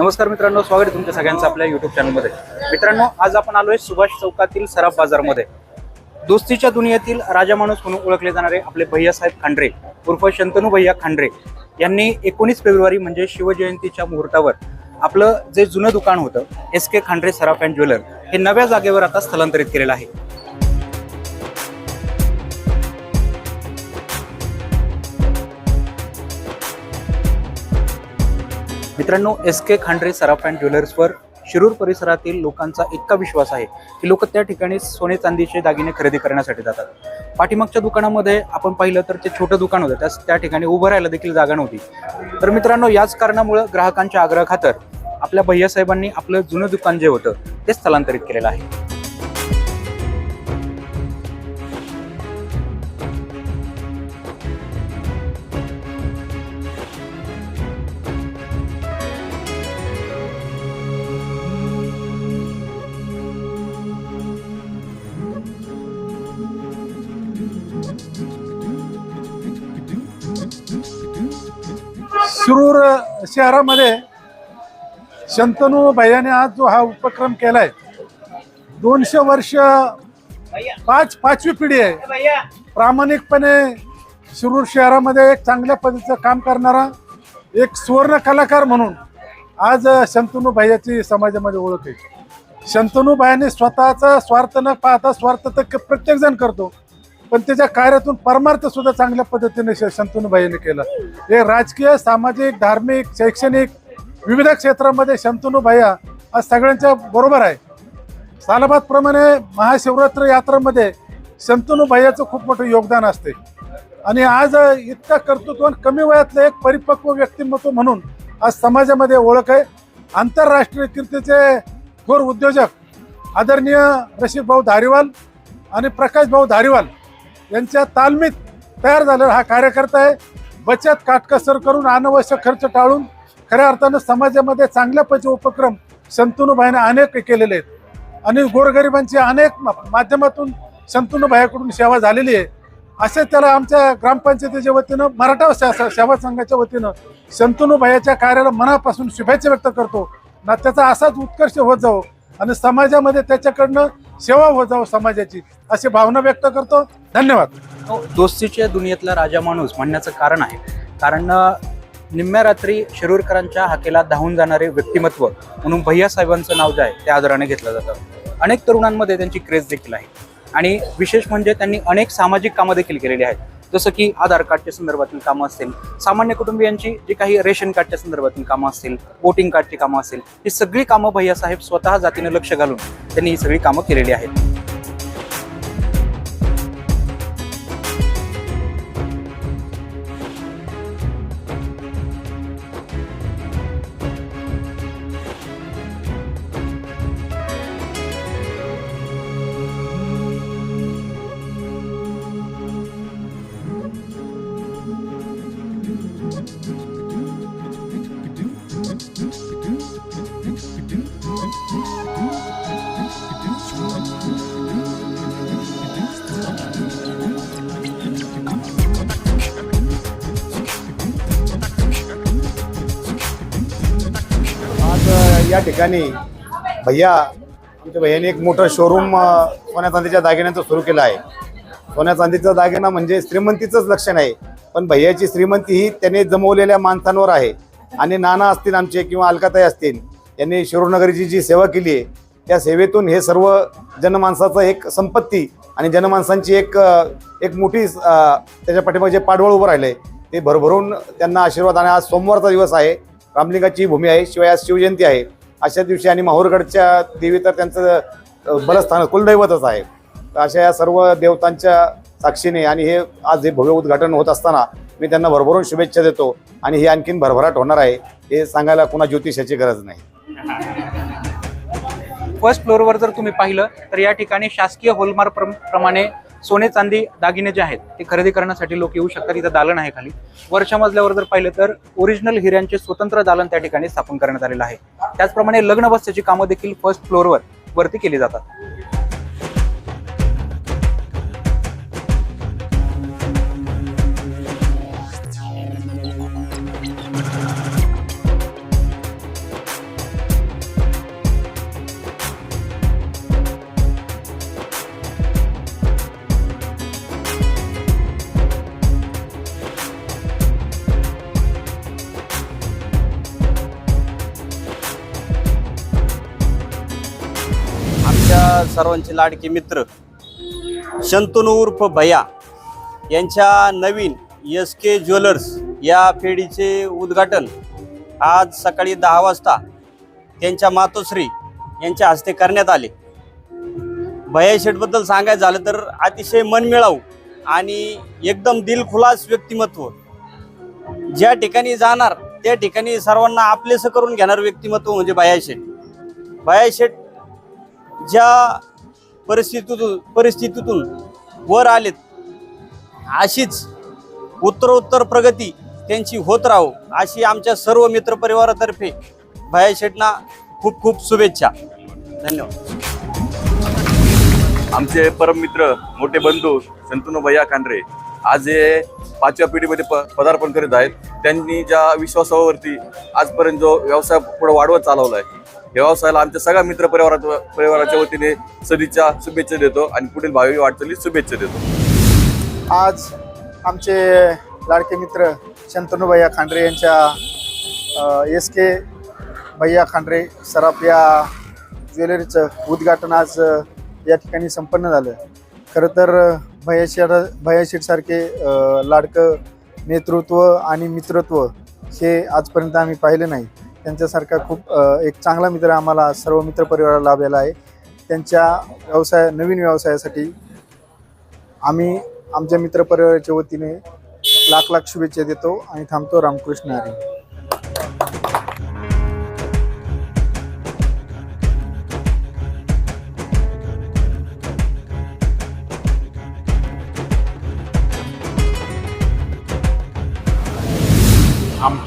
नमस्कार मित्रांनो स्वागत आहे तुमच्या सगळ्यांचं आपल्या युट्यूब चॅनलमध्ये मित्रांनो आज आपण आलोय सुभाष चौकातील सराफ बाजारमध्ये. दोस्तीच्या दुनियेतील राजा माणूस म्हणून ओळखले जाणारे आपले भैयासाहेब खांडरे उर्फ शंतनू भैया खांडरे यांनी एकोणीस फेब्रुवारी म्हणजे शिवजयंतीच्या मुहूर्तावर आपलं जे जुनं दुकान होतं S K Khandare Saraf and jeweller हे नव्या जागेवर आता स्थलांतरित केलेलं आहे. मित्रांनो S K Khandare Saraf and ज्वेलर्सवर Shirur परिसरातील लोकांचा इतका विश्वास आहे की लोक त्या ठिकाणी सोने चांदीचे दागिने खरेदी करण्यासाठी जातात. पाठीमागच्या दुकानामध्ये आपण पाहिलं तर ते छोटं दुकान होतं. त्यास त्या ठिकाणी उभं राहायला देखील जागा नव्हती. तर मित्रांनो याच कारणामुळं ग्राहकांच्या आग्रहाखातर आपल्या भैयासाहेबांनी आपलं जुनं दुकान जे होतं ते स्थलांतरित केलेलं आहे. शिरूर शहरामध्ये शंतनू भैयाने आज जो हा उपक्रम केलाय दोनशे वर्ष पाच पाचवी पिढी आहे. प्रामाणिकपणे शिरूर शहरामध्ये एक चांगल्या पद्धतीचं काम करणारा एक सुवर्ण कलाकार म्हणून आज शंतनू भैयाची समाजामध्ये ओळख आहे. शंतनू भैयाने स्वतःचा स्वार्थ न पाहता स्वार्थ तर प्रत्येक जण करतो. पण त्याच्या कार्यातून परमार्थ सुद्धा चांगल्या पद्धतीने शंतनुभाईने केलं. हे राजकीय सामाजिक धार्मिक शैक्षणिक विविध क्षेत्रामध्ये शंतनू हा आज सगळ्यांच्या बरोबर आहे. सालाबादप्रमाणे महाशिवरात्र यात्रामध्ये शंतनुभाईचं खूप मोठं योगदान असते. आणि आज इतका कर्तृत्व कमी वयातलं एक परिपक्व व्यक्तिमत्व म्हणून आज समाजामध्ये ओळख आहे. आंतरराष्ट्रीय कीर्तीचे थोर उद्योजक आदरणीय रशीद भाऊ धारीवाल आणि प्रकाश भाऊ धारीवाल यांच्या तालमीत तयार झालेला हा कार्यकर्ता आहे. बचत काटकसर करून अनावश्यक खर्च टाळून खऱ्या अर्थानं समाजामध्ये चांगल्या पैसे उपक्रम शंतनूभाईने अनेक केलेले आहेत. आणि गोरगरिबांची अनेक माध्यमातून शंतनूभाईकडून सेवा झालेली आहे. असे त्याला आमच्या ग्रामपंचायतीच्या वतीनं मराठा सेवा संघाच्या वतीनं शंतनूभाईच्या कार्याला मनापासून शुभेच्छा व्यक्त करतो. ना त्याचा असाच उत्कर्ष होत जावो. आणि समाजामध्ये त्याच्याकडनं सेवा होत जावं समाजाची अशी भावना व्यक्त करतो. धन्यवाद. दोस्तीच्या दुनियेतला राजा माणूस म्हणण्याचं कारण आहे. कारण निम्म्या रात्री शिरूरकरांच्या हाकेला धावून जाणारे व्यक्तिमत्व म्हणून भैया साहेबांचं नाव जे आहे ते आदराने घेतलं जातं. अनेक तरुणांमध्ये त्यांची क्रेज देखील आहे. आणि विशेष म्हणजे त्यांनी अनेक सामाजिक कामं देखील केलेली आहेत. जसं की आधार कार्डच्या संदर्भातील कामं असतील सामान्य कुटुंबियांची जी काही रेशन कार्डच्या संदर्भातील कामं असतील वोटिंग कार्डची कामं असतील ही सगळी कामं भैयासाहेब स्वतः जातीनं लक्ष घालून त्यांनी ही सगळी कामं केलेली आहेत. ठिकाणी भैया आमच्या भैयाने एक मोठं शोरूम सोन्या चांदीच्या दागिन्यांचं सुरू केलं आहे. सोन्या चांदीचा दागिना म्हणजे श्रीमंतीचंच लक्षण आहे पण भैयाची श्रीमंती ही त्याने जमवलेल्या माणसांवर आहे. आणि नाना असतील आमचे किंवा अलकाताई असतील यांनी शिरूरनगरीची जी सेवा केली आहे त्या सेवेतून हे सर्व जनमानसाचं एक संपत्ती आणि जनमानसांची एक एक मोठी त्याच्या पाठीमागे जे पाठबळ उभं राहिलं आहे ते भरभरून त्यांना आशीर्वाद आणि आज सोमवारचा दिवस आहे. रामलिंगाची भूमी आहे शिवाय आज शिवजयंती आहे. अशा दिवशी आणि माहूरगडच्या देवी तर त्यांचं बलस्थान कुलदैवतच आहे. तर अशा या सर्व देवतांच्या साक्षीने आणि हे आज हे भव्य उद्घाटन होत असताना मी त्यांना भरभरून शुभेच्छा देतो आणि हे आणखीन भरभराट होणार आहे हे सांगायला कुणा ज्योतिषाची गरज नाही. फर्स्ट फ्लोअरवर जर तुम्ही पाहिलं तर या ठिकाणी शासकीय होलमार्क प्रमाणे सोने चांदी दागिने जे आहेत ते खरेदी करण्यासाठी लोक येऊ शकतात. इथं दालन आहे खाली. वरच्या मजल्यावर जर पाहिलं तर ओरिजिनल हिऱ्यांचे स्वतंत्र दालन त्या ठिकाणी स्थापन करण्यात आलेलं आहे. त्याचप्रमाणे लग्न बस्त्याची कामं देखील फर्स्ट फ्लोअरवर वरती केली जातात. सर्वांचे लाडके मित्र शंतनू उर्फ भैया यांच्या नवीन एस के ज्वेलर्स या फेडीचे उद्घाटन आज सकाळी दहा वाजता त्यांच्या मातोश्री यांच्या हस्ते करण्यात आले. भया शेठबद्दल सांगायचं झालं तर अतिशय मनमिळाऊ आणि एकदम दिलखुलास व्यक्तिमत्व. ज्या ठिकाणी जाणार त्या ठिकाणी सर्वांना आपलेसं करून घेणार व्यक्तिमत्व म्हणजे भैया शेठ. भैया शेठ ज्या परिस्थितीतून परिस्थितीतून वर आलेत अशीच उत्तरोत्तर प्रगती त्यांची होत राहो अशी आमच्या सर्व मित्रपरिवारातर्फे भया शेटना खूप खूप शुभेच्छा. धन्यवाद. आमचे परममित्र मोठे बंधू शंतनू भैया खांडरे आज हे पाचव्या पिढीमध्ये प पदार्पण करीत आहेत. त्यांनी ज्या विश्वासावरती आजपर्यंत जो व्यवसाय पुढे वाढवत चालवला आहे या व्यवसायाला आमच्या सगळ्या मित्र परिवारा परिवाराच्या वतीने सदिच्छा शुभेच्छा देतो आणि पुढील भावी वाटचाली शुभेच्छा देतो. आज आमचे लाडके मित्र शंतनू भैया खांडरे यांच्या एस के भैया खांडरे सराफ या ज्वेलरीचं उद्घाटन आज या ठिकाणी संपन्न झालं. खरं तर भैया शेठ लाडकं नेतृत्व आणि मित्रत्व हे आजपर्यंत आम्ही पाहिलं नाही. त्यांच्यासारखा खूप एक चांगला मित्र आम्हाला सर्व मित्रपरिवाराला लाभलेला आहे. त्यांच्या व्यवसाय नवीन व्यवसायासाठी आम्ही आमच्या मित्रपरिवाराच्या वतीने लाख लाख शुभेच्छा देतो आणि थांबतो रामकृष्ण हरी.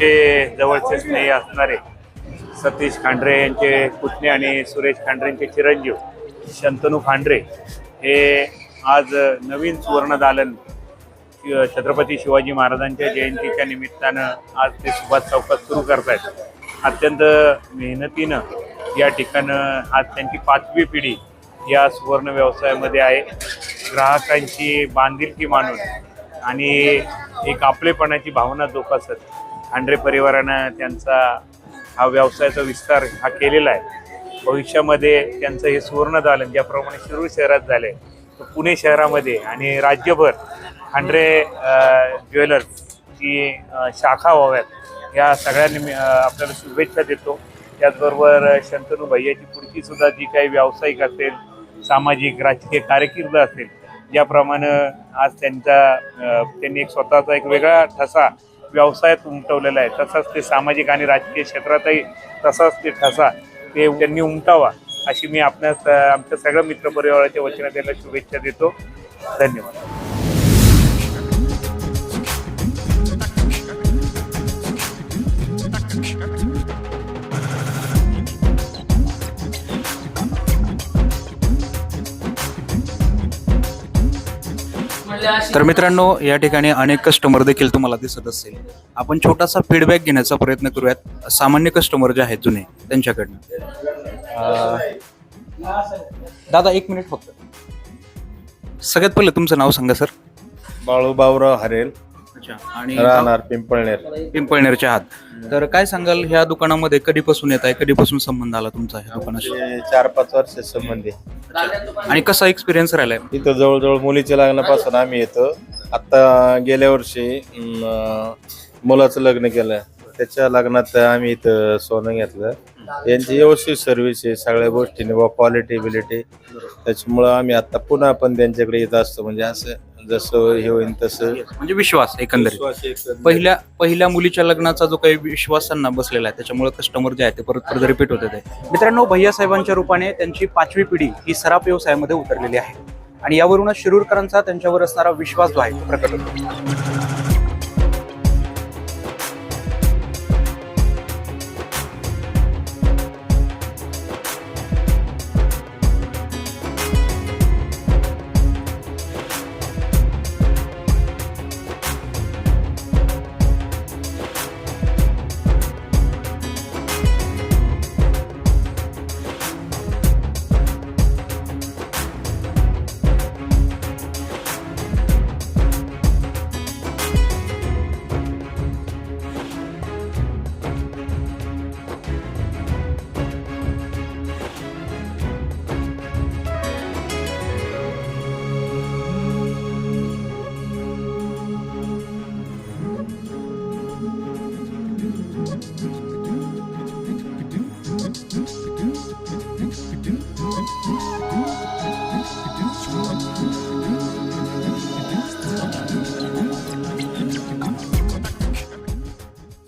आमचे जवळचे स्नेही असणारे सतीश खांडरे यांचे पुतणे आणि सुरेश खांडरेंचे चिरंजीव शंतनू खांडरे हे आज नवीन सुवर्णदालन छत्रपती शिवाजी महाराजांच्या जयंतीच्या निमित्तानं आज ते सुभाष चौकात सुरू करतायत. अत्यंत मेहनतीनं या ठिकाणं आज त्यांची पाचवी पिढी या सुवर्ण व्यवसायामध्ये आहे. ग्राहकांची बांधिलकी मानून आणि एक आपलेपणाची भावना जोपासत आंड्रे परिवारानं त्यांचा हा व्यवसायाचा विस्तार हा केलेला आहे. भविष्यामध्ये त्यांचं हे सुवर्ण दालन ज्याप्रमाणे शिरूर शहरात झाले तर पुणे शहरामध्ये आणि राज्यभर खांडरे ज्वेलर्सची शाखा व्हाव्यात. या सगळ्यांनी मी आपल्याला शुभेच्छा देतो. त्याचबरोबर शंतनू भैयाची पुढची सुद्धा जी काही व्यावसायिक असेल सामाजिक राजकीय कारकीर्द असेल ज्याप्रमाणे आज त्यांचा त्यांनी एक स्वतःचा एक वेगळा ठसा व्यवसायात उमटवलेला आहे. तसंच ते सामाजिक आणि राजकीय क्षेत्रातही तसाच ते ठसा ते त्यांनी उमटावा अशी मी आपणास आमच्या सगळ्या मित्रपरिवाराच्या वतीने त्यांना शुभेच्छा देतो. धन्यवाद. तर मित्रांनो या ठिकाणी अनेक कस्टमर देखील तुम्हाला दिसत असेल. आपण छोटासा फीडबॅक घेण्याचा प्रयत्न करूयात. सामान्य कस्टमर जे आहेत जुने त्यांच्याकडनं. दादा एक मिनिट फक्त. सगळ्यात पहिलं तुमचं नाव सांगा सर बाळू बावराव हरेल. अच्छा आणि राहणार पिंपळनेर. पिंपळनेरचे आहात तर काय सांगाल ह्या दुकानामध्ये कधीपासून येत आहे कधीपासून संबंध आला तुमचा ह्या दुकानाशी? चार पाच वर्ष संबंधी आणि कसा एक्सपिरियन्स राहिलाय? इथं जवळजवळ मुलीच्या लग्नापासून आम्ही येतो. आता गेल्या वर्षी अं, मुलाचं लग्न केलं. त्याच्या लग्नात आम्ही इथं सोनं घेतलं. यांची व्यवस्थित सर्व्हिस आहे सगळ्या गोष्टीने बा क्वालिटी बिलिटी त्याच्यामुळं आम्ही आता पुन्हा पण त्यांच्याकडे येत असतो. म्हणजे असं जसं हे होईल तसं. म्हणजे विश्वास एकंदरीत. विश्वास एकंदरीत. पहिल्या पहिल्या मुलीच्या लग्नाचा जो काही विश्वास त्यांना बसलेला आहे त्याच्यामुळे कस्टमर जे आहे ते परत परत रिपीट होते ते मित्रांनो भैया साहेबांच्या रूपाने त्यांची पाचवी पिढी ही सराफ व्यवसायामध्ये उतरलेली आहे. आणि यावरूनच शिरूरकरांचा त्यांच्यावर असणारा विश्वास जो आहे तो प्रकट होतो.